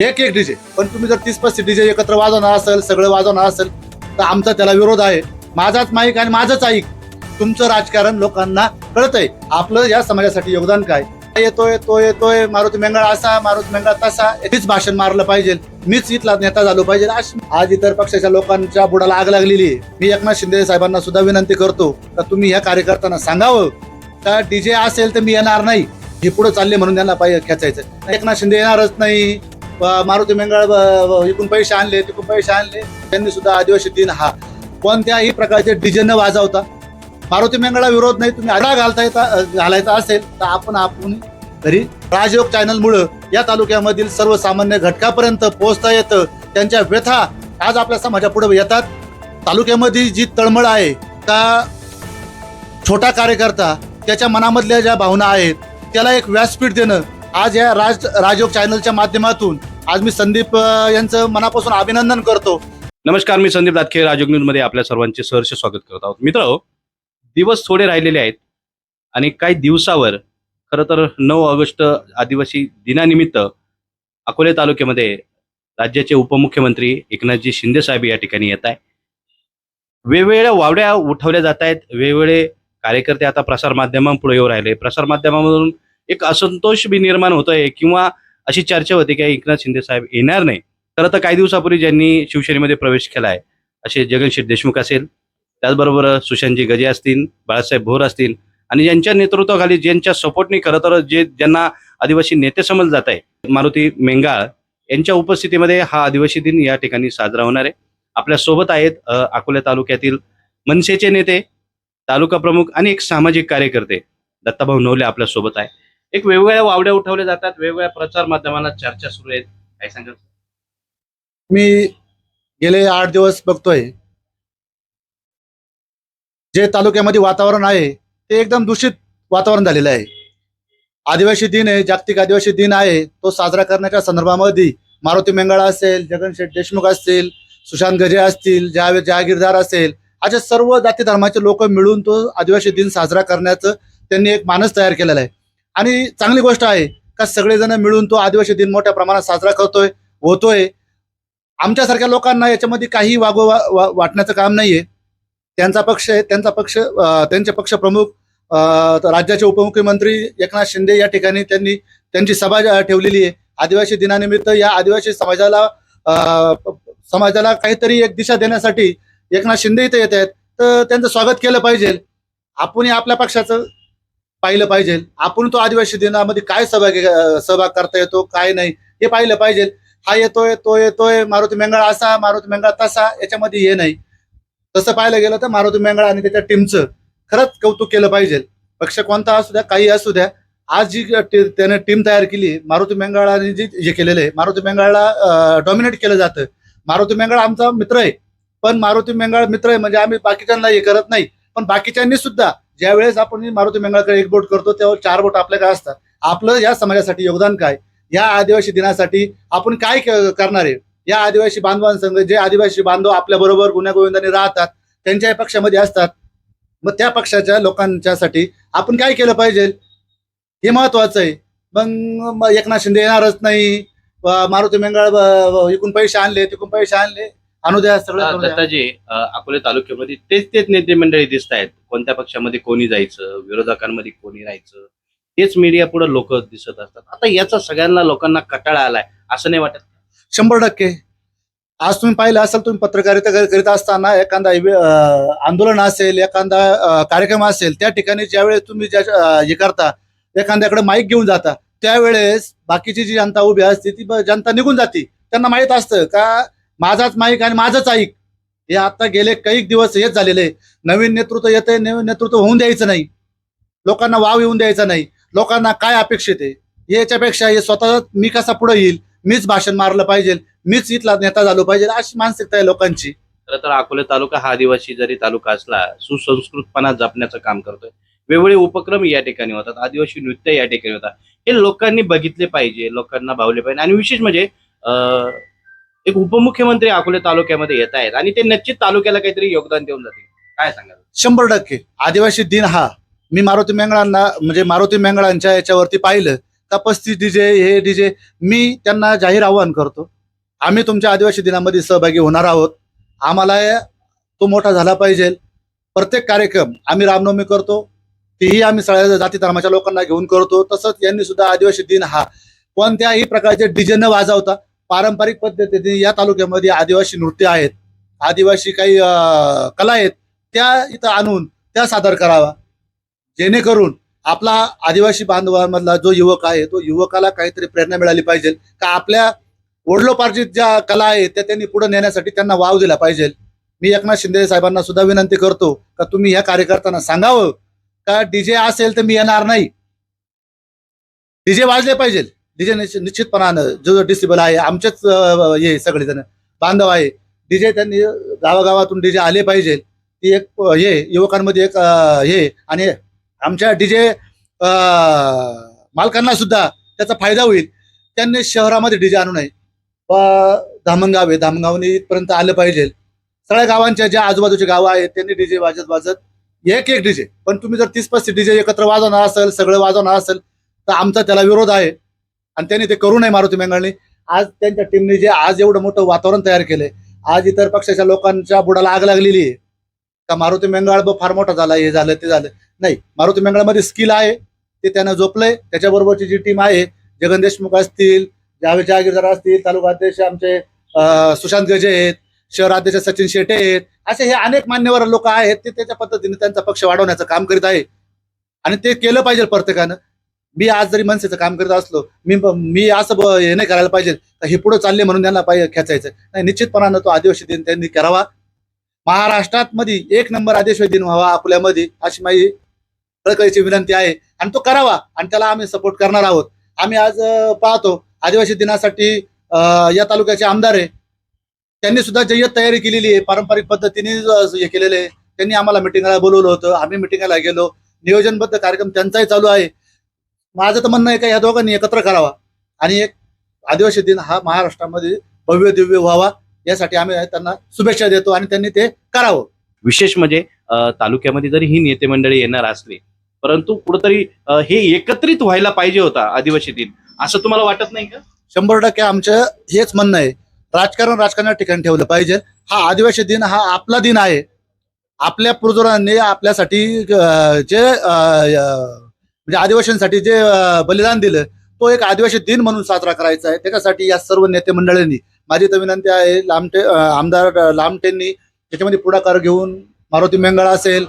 एक एक डीजे पण तुम्ही जर तीस पस्तीस डीजे एकत्र वाजवणार असेल सगळं वाजवणार असेल तर आमचा त्याला विरोध आहे. माझाच माईक आणि माझंच ऐक. तुमचं राजकारण लोकांना कळतंय. आपलं या समाजासाठी योगदान काय? येतोय तो येतोय मारुती मेंगळ असा मारुती मेंगळ तसा. हेच भाषण मारलं पाहिजे. मीच इथला नेता झालो पाहिजे. आज इतर पक्षाच्या लोकांच्या बुडाला आग लागलेली आहे. मी एकनाथ शिंदे साहेबांना सुद्धा विनंती करतो का तुम्ही ह्या कार्यकर्त्यांना सांगावं. का डीजे असेल तर मी येणार नाही. हे पुढे चालले म्हणून त्यांना पाहिजे खेचायचं एकनाथ शिंदे येणारच नाही. मारुती मेंगळ इकून पैसे आणले तिकून पैसे आणले. त्यांनी सुद्धा आदिवासी दिन हा. कोणत्याही प्रकारचे डीजे न वाजवता मारुती मेंगाळा विरोध नाही तुम्ही आडा घालता येता घालायचा असेल तर आपण आपण तरी राजयोग चॅनलमुळं या तालुक्यामधील सर्वसामान्य घटकापर्यंत पोहोचता येतं. त्यांच्या व्यथा आज आपल्या समाजापुढे येतात. तालुक्यामध्ये जी तळमळ आहे का छोटा कार्यकर्ता त्याच्या मनामधल्या ज्या भावना आहेत त्याला एक व्यासपीठ देणं आज या राज राजयोग चॅनलच्या माध्यमातून आज मी संदीप यांचं मनापासून अभिनंदन करतो. नमस्कार मी संदीप दातखे राजयोग न्यूजमध्ये आपल्या सर्वांचे सहर्ष स्वागत करत आहोत. मित्र हो, दिवस थोडे राहिलेले आहेत आणि काही दिवसावर खरं तर नऊ ऑगस्ट आदिवासी दिनानिमित्त अकोले तालुक्यामध्ये राज्याचे उपमुख्यमंत्री एकनाथजी शिंदे साहेब या ठिकाणी येत आहे वेगवेगळ्या वावड्या उठवल्या जात आहेत. वेगवेगळे कार्यकर्ते आता प्रसार माध्यमांपुढे येऊ राहिले. प्रसारमाध्यमामधून एक असंतोष बी निर्माण होतोय किंवा अशी चर्चा होती की एकनाथ शिंदे साहेब येणार नाही. तर आता काही दिवसापूर्वी ज्यांनी शिवसेनेमध्ये प्रवेश केला आहे असे जगनशेठ देशमुख असेल त्याचबरोबर सुशांतजी गजे असतील बाळासाहेब भोर असतील आणि ज्यांच्या नेतृत्वाखाली ज्यांच्या सपोर्टनी खरं तर जे ज्यांना आदिवासी नेते समजलं जात आहे मारुती मेंगाळ यांच्या उपस्थितीमध्ये हा आदिवासी दिन या ठिकाणी साजरा होणार आहे. आपल्यासोबत आहेत अकोल्या तालुक्यातील मनसेचे नेते तालुका प्रमुख आणि एक सामाजिक कार्यकर्ते दत्ताभाऊ नवले आपल्यासोबत आहे. एक वेगवेगळ्या वावड्या उठवल्या जातात वेगवेगळ्या प्रचार माध्यमांना चर्चा सुरू आहेत. काय सांगाल? मी गेले आठ दिवस बघतोय. जे तालुक्यामध्ये वातावरण आहे ते एकदम दूषित वातावरण झालेलं आहे. आदिवासी दिन आहे जागतिक आदिवासी दिन आहे तो साजरा करण्याच्या संदर्भामध्ये मारुती मेंगळा असेल जगनशेठ देशमुख असतील सुशांत गजे असतील जावेद जहागीरदार असेल अशा सर्व जाती धर्माचे लोक मिळून तो आदिवासी दिन साजरा करण्याचं त्यांनी एक मानस तयार केलेला आहे. आणि चांगली गोष्ट आहे का सगळेजण मिळून तो आदिवासी दिन मोठ्या प्रमाणात साजरा करतोय होतोय. आमच्यासारख्या लोकांना याच्यामध्ये काही वागो वा- वा- वाटण्याचं काम नाहीये. त्यांचा पक्ष आहे त्यांचा पक्ष त्यांचे पक्ष प्रमुख अं, राज्याचे उपमुख्यमंत्री एकनाथ शिंदे या ठिकाणी त्यांनी त्यांची सभा ठेवलेली आहे. आदिवासी दिनानिमित्त या आदिवासी समाजाला समाजाला काहीतरी एक दिशा देण्यासाठी एकनाथ शिंदे इथे येत आहेत. तर त्यांचं स्वागत केलं पाहिजे. आपण आपल्या पक्षाचं पाहिलं पाहिजे. आपण तो आदिवासी दिनामध्ये काय सहभाग सहभाग करता येतो काय नाही हे पाहिलं पाहिजे. हा येतोय तो येतोय मारुती मेंगळा असा मारुती मेंगळा तसा याच्यामध्ये हे नाही. तसं पाहायला गेलं तर मारुती मेंगळा आणि त्याच्या टीमचं खरंच कौतुक केलं पाहिजे. पक्ष कोणता असू द्या काही असू द्या आज जी त्याने टीम तयार केली मारुती मेंगळाने जी जे केलेलं आहे मारुती मेंगाळला डॉमिनेट केलं जातं. मारुती मेंगाळ आमचा मित्र आहे पण मारुती मेंगळ मित्र आहे म्हणजे आम्ही बाकीच्यांना हे करत नाही पण बाकीच्यांनी सुद्धा ज्या वेळेस आपण मारुती मेंगळकडे एक बोट करतो तेव्हा चार बोट आपल्याकडे असतात. आपलं या समाजासाठी योगदान काय? या आदिवासी दिनासाठी आपण काय करणार आहे? या आदिवासी बांधवांसंग जे आदिवासी बांधव आपल्या बरोबर गुन्हेगोविंदाने राहतात त्यांच्या पक्षामध्ये असतात. मग त्या पक्षाच्या लोकांच्यासाठी आपण काय केलं पाहिजे? हे महत्वाचं आहे. मग मग एकनाथ शिंदे येणारच नाही. मारुती मेंगळ इकून पैसे आणले तिकडून पैसे आणले. आणू द्या सगळं करू द्या. दत्ताजी अ, अकोले तालुक्यामध्ये तेच तेच नेते मंडळी दिसत आहेत. कोणत्या पक्षामध्ये कोणी जायचं विरोधकांमध्ये कोणी राहायचं तेच मीडिया पुढे लोक दिसत असतात. आता याचा सगळ्यांना लोकांना कटाळा आलाय असं नाही वाटत. शंभर टक्के. आज तुम्ही पाहिलं असेल तुम्ही पत्रकारिता कर- करीत असताना एखादा इवे- अं, आंदोलन असेल एखादा अं, कार्यक्रम असेल त्या ठिकाणी ज्यावेळेस तुम्ही ज्या अं, हे करता एखाद्याकडे माईक घेऊन जाता त्यावेळेस बाकीची जी जनता उभी असते ती ब- जनता निघून जाते. त्यांना माहीत असतं का माझाच माईक आणि माझंच ऐक. हे आता गेले काही दिवस हेच झालेले. नवीन नेतृत्व येते नवीन नेतृत्व होऊन द्यायचं नाही. लोकांना वाव येऊन द्यायचा नाही. लोकांना काय अपेक्षित आहे? याच्यापेक्षा हे स्वतः मी कसा पुढे येईल? मीच भाषण मारलं पाहिजे. मीच इथला नेता झालो पाहिजे अशी मानसिकता आहे लोकांची. खरं तर अकोले तालुका हा आदिवासी जरी तालुका असला सुसंस्कृतपणा जपण्याचं काम करतोय. वेगवेगळे उपक्रम या ठिकाणी होतात. आदिवासी नृत्य या ठिकाणी होतात. हे लोकांनी बघितले पाहिजे लोकांना भावले पाहिजे. आणि विशेष म्हणजे एक उपमुख्यमंत्री अकोले तालुक्यामध्ये येत आहेत आणि ते निश्चित तालुक्याला काहीतरी योगदान देऊन जातील. काय सांगाल? शंभर टक्के. आदिवासी दिन हा. मी मारुती मेंगळांना म्हणजे मारुती मेंगळांच्या याच्यावरती पाहिलं. का पस्तीस डीजे हे डीजे मी त्यांना जाहीर आवाहन करतो. आम्ही तुमच्या आदिवासी दिनामध्ये सहभागी होणार आहोत. आम्हाला तो मोठा झाला पाहिजे. प्रत्येक कार्यक्रम आम्ही रामनवमी करतो. तेही आम्ही सगळ्या जाती धर्माच्या लोकांना घेऊन करतो. तसंच यांनी सुद्धा आदिवासी दिन हा. कोणत्याही प्रकारचे डीजे न वाजवता पारंपरिक पद्धतीने या तालुक्यामध्ये आदिवासी नृत्य आहेत आदिवासी काही कला आहेत त्या इथं आणून त्या सादर करावा. जेणेकरून आपला आदिवासी बांधवांमधला जो युवक आहे तो युवकाला काहीतरी प्रेरणा मिळाली पाहिजे. का आपल्या वडलोपार्जित ज्या कला आहेत त्या त्यांनी पुढे नेण्यासाठी त्यांना वाव दिला पाहिजे. मी एकनाथ शिंदे साहेबांना सुद्धा विनंती करतो का तुम्ही ह्या कार्यकर्त्यांना सांगावं? का डीजे असेल तर मी येणार नाही. डीजे वाजले पाहिजे. डीजे निश्चितपणानं जो जो डिसिबल आहे आमचेच हे सगळेजण बांधव आहे. डीजे त्यांनी गावागावातून डीजे आले पाहिजे. ती एक हे युवकांमध्ये एक हे आणि आमच्या डीजे मालकांना सुद्धा त्याचा फायदा होईल. त्यांनी शहरामध्ये डीजे आणू नये. व धामणगाव आहे. धामणगावने इथपर्यंत आलं पाहिजे. सगळ्या गावांच्या ज्या आजूबाजूचे गावं आहेत त्यांनी डीजे वाजत वाजत एक एक डीजे. पण तुम्ही जर तीस पस्तीस डीजे एकत्र वाजवणार असेल सगळं वाजवणार असेल तर आमचा त्याला विरोध आहे. आणि त्यांनी ते करू नये मारुती मंगळनी आज त्यांच्या टीमने जे आज एवढं मोठं वातावरण तयार केलंय आज इतर पक्षाच्या लोकांच्या बुडाला आग लागलेली आहे. का मारुती मंगळ फार मोठा झाला हे झालं ते झालं. नाही मारुती मंगळामध्ये स्किल आहे ते त्यानं जोपलंय. त्याच्याबरोबरची जी टीम आहे जगन देशमुख असतील जावेद जहागीरदार असतील तालुका अध्यक्ष आमचे सुशांत गजे आहेत शहर अध्यक्ष सचिन शेटे आहेत. असे हे अनेक मान्यवर लोक आहेत ते त्याच्या पद्धतीने त्यांचा पक्ष वाढवण्याचं काम करीत आहे. आणि ते केलं पाहिजे प्रत्येकानं. मी आज जरी मनसेचं काम करत असलो मी मी असं हे नाही करायला पाहिजे. हे पुढे चालले म्हणून त्यांना पाहिजे खेचायचं. नाही निश्चितपणानं तो आदिवासी दिन त्यांनी करावा. महाराष्ट्रात मध्ये एक नंबर आदिवासी दिन व्हावा आपल्यामध्ये अशी माझी कळकळीची विनंती आहे. आणि तो करावा आणि त्याला आम्ही सपोर्ट करणार आहोत. आम्ही आज पाहतो आदिवासी दिनासाठी या तालुक्याचे आमदार आहे. त्यांनी सुद्धा जय्यत तयारी केलेली आहे पारंपरिक पद्धतीने हे केलेले आहे. त्यांनी आम्हाला मिटिंगला बोलवलं होतं. आम्ही मिटिंगला गेलो. नियोजनबद्ध कार्यक्रम त्यांचाही चालू आहे. माझं तर म्हणणं आहे का या दोघांनी एकत्र करावा. आणि एक आदिवासी दिन हा महाराष्ट्रामध्ये भव्य दिव्य व्हावा यासाठी आम्ही त्यांना शुभेच्छा देतो आणि त्यांनी ते करावं. विशेष म्हणजे तालुक्यामध्ये जरी ही नेते मंडळी येणार असली परंतु कुठंतरी हे एकत्रित व्हायला पाहिजे होता आदिवासी दिन. असं तुम्हाला वाटत नाही का? शंभर टक्के आमचं हेच म्हणणं आहे. राजकारण राजकारणात ठिकाणी ठेवलं पाहिजे. हा आदिवासी दिन हा आपला दिन आहे. आपल्या पूर्वजांनी आपल्यासाठी जे म्हणजे आदिवासींसाठी जे बलिदान दिलं तो एक आदिवासी दिन म्हणून साजरा करायचा आहे. त्याच्यासाठी या सर्व नेते मंडळींनी माझी तर विनंती आहे लामटे आमदार लामटेंनी त्याच्यामध्ये पुढाकार घेऊन मारुती मेंगळ असेल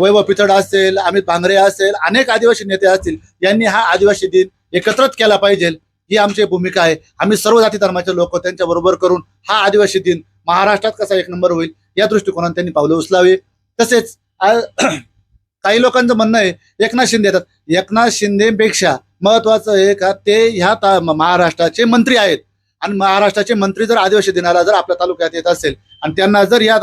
वैभव पिचड असेल अमित भांगरे असेल अनेक आदिवासी नेते असतील यांनी हा आदिवासी दिन एकत्रित केला पाहिजे. ही आमची भूमिका आहे. आम्ही सर्व जाती धर्माचे लोक त्यांच्या बरोबर करून हा आदिवासी दिन महाराष्ट्रात कसा एक नंबर होईल या दृष्टिकोनात त्यांनी पावलं उचलावी. तसेच काही लोकांचं म्हणणं आहे एकनाथ शिंदे येतात. एकनाथ शिंदेपेक्षा महत्वाचं आहे का ते ह्या ता- महाराष्ट्राचे मंत्री आहेत. आणि महाराष्ट्राचे मंत्री जर आदिवासी दिनाला जर आपल्या तालुक्यात येत असेल आणि त्यांना जर या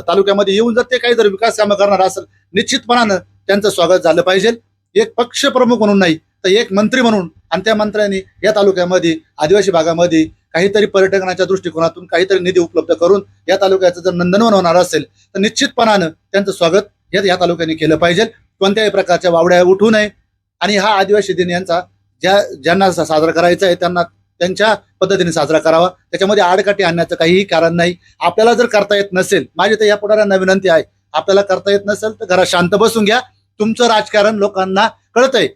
तालुक्यामध्ये येऊन जर ते काही जर विकास कामं करणार असेल निश्चितपणानं त्यांचं स्वागत झालं पाहिजे. एक पक्ष प्रमुख म्हणून नाही तर एक मंत्री म्हणून आणि त्या मंत्र्यांनी या तालुक्यामध्ये आदिवासी भागामध्ये काहीतरी पर्यटनाच्या दृष्टिकोनातून काहीतरी निधी उपलब्ध करून या तालुक्याचं जर नंदनवन होणार असेल तर निश्चितपणानं त्यांचं स्वागत हेच या तालुक्याने केलं पाहिजे. कोणत्याही प्रकारच्या वावड्या उठू नये. आणि हा आदिवासी दिन यांचा ज्या ज्यांना साजरा करायचा आहे त्यांना त्यांच्या पद्धतीने साजरा करावा. त्याच्यामध्ये आडकाठी आणण्याचं काहीही कारण नाही. आपल्याला जर करता येत नसेल माझी तर या पुढाऱ्यांना विनंती आहे आपल्याला करता येत नसेल तर घरात शांत बसून घ्या. तुमचं राजकारण लोकांना कळतंय.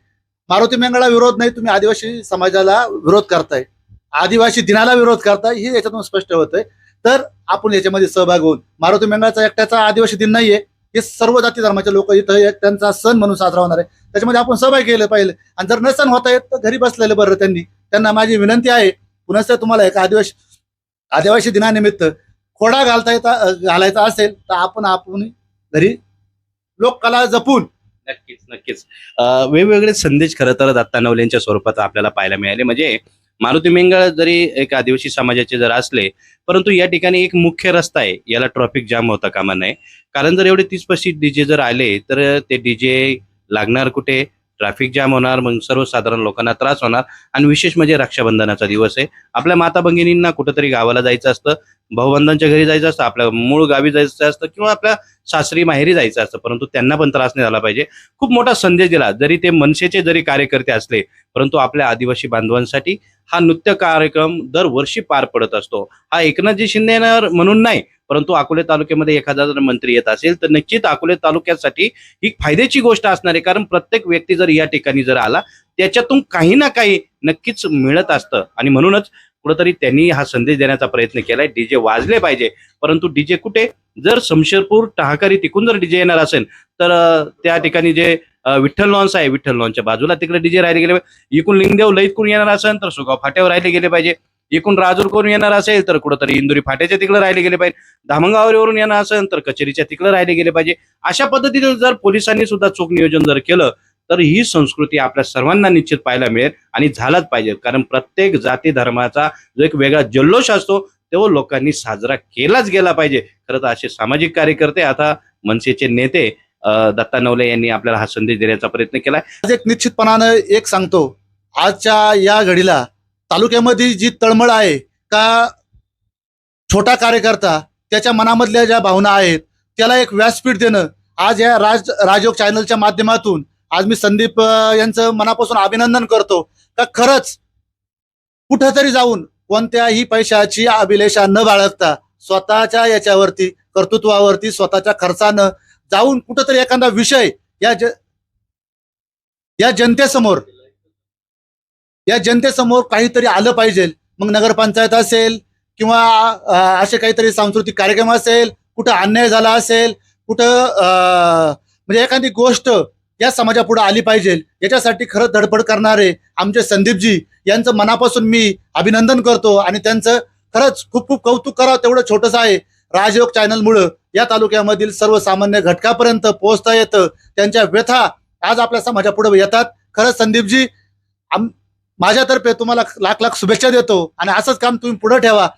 मारुती मेंगळा विरोध नाही तुम्ही आदिवासी समाजाला विरोध करताय. आदिवासी दिनाला विरोध करताय हे याच्यातून स्पष्ट होतंय. तर आपण याच्यामध्ये सहभाग होऊन मारुती मेंगळाचा एकट्याचा आदिवासी दिन नाहीये. हे सर्व जाती धर्माचे लोक इथं त्यांचा सण म्हणून साजरा होणार आहे. त्याच्यामध्ये आपण सहभाग केलं पाहिजे आणि जर नसन होता येत तर घरी बसलेलं बरं त्यांनी. त्यांना माझी विनंती आहे पुन्हा तुम्हाला एक आदिवासी आदिवासी दिनानिमित्त खोडा घालता येता घालायचा असेल तर आपण आपण घरी लोककला जपून. नक्कीच नक्कीच. वेगवेगळे संदेश खरं तर दत्ता नवलेंच्या स्वरूपात आपल्याला पाहायला मिळाले. म्हणजे मारुती मेंगळ जरी एक आदिवासी समाजाचे जर असले परंतु या ठिकाणी एक मुख्य रस्ता आहे. याला ट्रॉफिक जाम होता कामा नये. कारण जर एवढे तीस पस्तीस डीजे जर आले तर ते डीजे लागणार कुठे? ट्रॅफिक जाम होणार मग सर्वसाधारण लोकांना त्रास होणार. आणि विशेष म्हणजे रक्षाबंधनाचा दिवस आहे. आपल्या माता भगिनींना कुठंतरी गावाला जायचं असतं भाऊबंधांच्या घरी जायचं असतं आपल्या मूळ गावी जायचं असतं किंवा आपल्या सासरी माहेरी जायचं असतं परंतु त्यांना पण त्रास नाही झाला पाहिजे. खूप मोठा संदेश दिला. जरी ते मनसेचे जरी कार्यकर्ते असले परंतु आपल्या आदिवासी बांधवांसाठी हा नृत्य कार्यक्रम दरवर्षी पार पडत असतो. हा एकनाथजी शिंदे म्हणून नाही परंतु अकोले तालुक्यामध्ये एखादा जर मंत्री येत असेल तर निश्चित अकोले तालुक्यासाठी ही फायद्याची गोष्ट असणार आहे कारण प्रत्येक व्यक्ती जर या ठिकाणी जर आला त्याच्यातून काही ना काही नक्कीच मिळत असतं. आणि म्हणूनच कुठंतरी त्यांनी हा संदेश देण्याचा प्रयत्न केलाय. डीजे वाजले पाहिजे. परंतु डीजे कुठे? जर शमशेरपूर टहाकारी तिकून जर डीजे येणार असेल तर त्या ठिकाणी जे विठ्ठल लॉन्स आहे विठ्ठल लॉन्सच्या बाजूला तिकडे डीजे राहिले गेले पाहिजे. इकडून लिंगदेव लईत येणार असेल तर सुगाव फाट्यावर राहिले गेले पाहिजे. एकूण राजूर करून येणार असेल तर कुठंतरी इंदुरी फाट्याच्या तिकडे राहिले गेले पाहिजे. धामंगावरीवरून येणार असेल तर कचेरीच्या तिकडे राहिले गेले पाहिजे. अशा पद्धतीने जर पोलिसांनी सुद्धा चोख नियोजन जर केलं तर ही संस्कृती आपल्या सर्वांना निश्चित पाहायला मिळेल आणि झालाच पाहिजे. कारण प्रत्येक जाती धर्माचा जो एक वेगळा जल्लोष असतो तो लोकांनी साजरा केलाच गेला पाहिजे. खरं तर असे सामाजिक कार्यकर्ते आता मनसेचे नेते अं, दत्ता नवले यांनी आपल्याला हा संदेश देण्याचा प्रयत्न केला आज एक निश्चितपणानं एक सांगतो. आजच्या या घडीला तालुक्यामध्ये जी तळमळ आहे का छोटा कार्यकर्ता त्याच्या मनामधल्या ज्या भावना आहेत त्याला एक व्यासपीठ देणं. आज या राज राजयोग चॅनलच्या माध्यमातून आज मी संदीप यांचं मनापासून अभिनंदन करतो का खरंच कुठंतरी जाऊन कोणत्याही पैशाची अभिलेषा न बाळगता स्वतःच्या याच्यावरती कर्तृत्वावरती स्वतःच्या खर्चानं जाऊन कुठंतरी एखादा विषय या ज या जनतेसमोर या जनतेसमोर काहीतरी आलं पाहिजे. मग नगरपंचायत असेल किंवा असे काहीतरी सांस्कृतिक कार्यक्रम असेल कुठं अन्याय झाला असेल कुठं म्हणजे एखादी गोष्ट या समाजापुढे आली पाहिजे. याच्यासाठी खरं धडपड करणारे आमचे संदीपजी यांचं मनापासून मी अभिनंदन करतो आणि त्यांचं खरंच खूप खूप कौतुक करावं तेवढं छोटंसं आहे. राजयोग चॅनलमुळं या तालुक्यामधील सर्वसामान्य घटकापर्यंत पोहोचता येतं. त्यांच्या व्यथा आज आपल्या समाजापुढे येतात. खरंच संदीपजी आम माझ्यातर्फे तुम्हाला लाख लाख शुभेच्छा देतो आणि असंच काम तुम्ही पुढे ठेवा.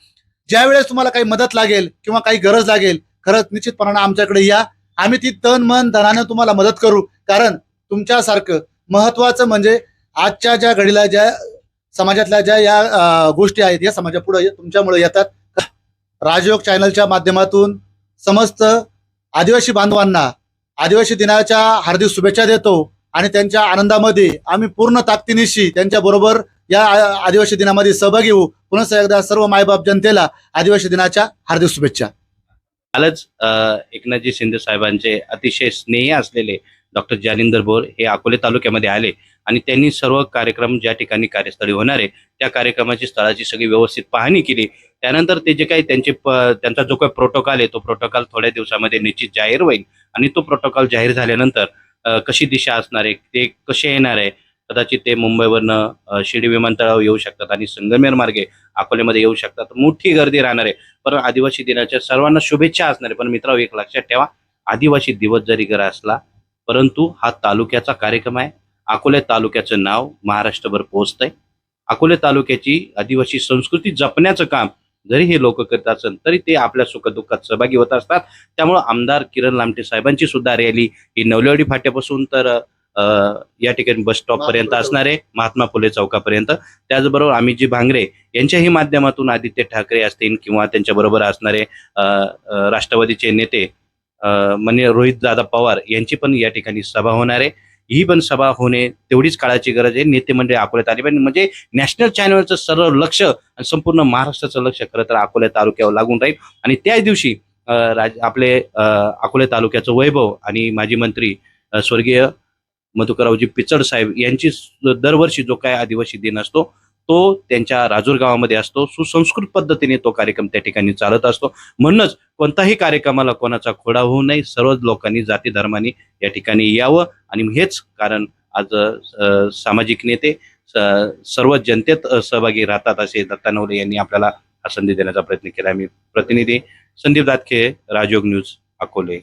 ज्यावेळेस तुम्हाला काही मदत लागेल किंवा काही गरज लागेल खरंच निश्चितपणानं आमच्याकडे या. आम्ही ती तन मन धनानं तुम्हाला मदत करू. कारण तुमच्यासारखं महत्वाचं म्हणजे आजच्या ज्या घडीला ज्या समाजातल्या ज्या या गोष्टी आहेत या समाजापुढे तुमच्यामुळे येतात. राजयोग चॅनलच्या माध्यमातून समस्त आदिवासी बांधवांना आदिवासी दिनाच्या हार्दिक शुभेच्छा देतो आणि त्यांच्या आनंदामध्ये आम्ही पूर्ण ताकदीनिशी त्यांच्या बरोबर या आदिवासी दिनामध्ये सहभागी होऊ. पुन्हा एकदा सर्व मायबाप जनतेला आदिवासी दिनाच्या हार्दिक शुभेच्छा. कालच एकनाथजी शिंदे साहेबांचे अतिशय स्नेही असलेले डॉक्टर जालिंदर बोर हे अकोले तालुक्यामध्ये आले आणि त्यांनी सर्व कार्यक्रम ज्या ठिकाणी कार्यस्थळी होणार आहे त्या कार्यक्रमाची स्थळाची सगळी व्यवस्थित पाहणी केली. त्यानंतर ते जे काही त्यांचे प- त्यांचा जो काही प्रोटोकॉल आहे तो प्रोटोकॉल थोड्या दिवसामध्ये निश्चित जाहीर होईल आणि तो प्रोटोकॉल जाहीर झाल्यानंतर कशी दिशा असणार आहे ते कसे येणार आहे कदाचित ते मुंबईवरनं शिर्डी विमानतळावर येऊ शकतात आणि संगमेर मार्गे अकोल्यामध्ये येऊ शकतात. मोठी गर्दी राहणार आहे. पण आदिवासी दिनाच्या सर्वांना शुभेच्छा असणार आहे. पण मित्रांनो एक लक्षात ठेवा आदिवासी दिवस जरी जर असला परंतु हा तालुक्याचा कार्यक्रम आहे. अकोले तालुक्याचं नाव महाराष्ट्रभर पोहोचतंय. अकोले तालुक्याची आदिवासी संस्कृती जपण्याचं काम जरी हे लोक करत असेल तरी ते आपल्या सुखदुःखात सहभागी होत असतात. त्यामुळं आमदार किरण लामटे साहेबांची सुद्धा रॅली ही नवलेवाडी फाट्यापासून तर या ठिकाणी बस स्टॉप पर्यंत असणार आहे महात्मा फुले चौकापर्यंत. त्याचबरोबर अमितजी भांगरे यांच्याही माध्यमातून आदित्य ठाकरे असतील किंवा त्यांच्याबरोबर असणारे राष्ट्रवादीचे नेते माननीय रोहित दादा पवार यांची पण या ठिकाणी सभा होणार आहे. ही पण सभा होणे तेवढीच काळाची गरज आहे. नेते मंडळी अकोल्यात आली पाहिजे. म्हणजे नॅशनल चॅनलचं सर्व लक्ष आणि संपूर्ण महाराष्ट्राचं लक्ष खरं तर अकोल्या तालुक्यावर लागून राहील. आणि त्याच दिवशी राज आपले अकोले तालुक्याचं वैभव आणि माजी मंत्री स्वर्गीय मधुकरावजी पिचड साहेब यांची दरवर्षी जो काय आदिवासी दिन असतो तो त्यांच्या राजूर गावामध्ये असतो. सुसंस्कृत पद्धतीने तो कार्यक्रम त्या ठिकाणी चालत असतो. म्हणूनच कोणताही कार्यक्रमाला कोणाचा खोडा होऊ नये. सर्वच लोकांनी जाती धर्माने या ठिकाणी यावं. आणि हेच कारण आज सामाजिक नेते सर्व जनतेत सहभागी राहतात असे दत्ता नवले यांनी आपल्याला हा संधी देण्याचा प्रयत्न केला. मी प्रतिनिधी संदीप दातखे राजयोग न्यूज अकोले.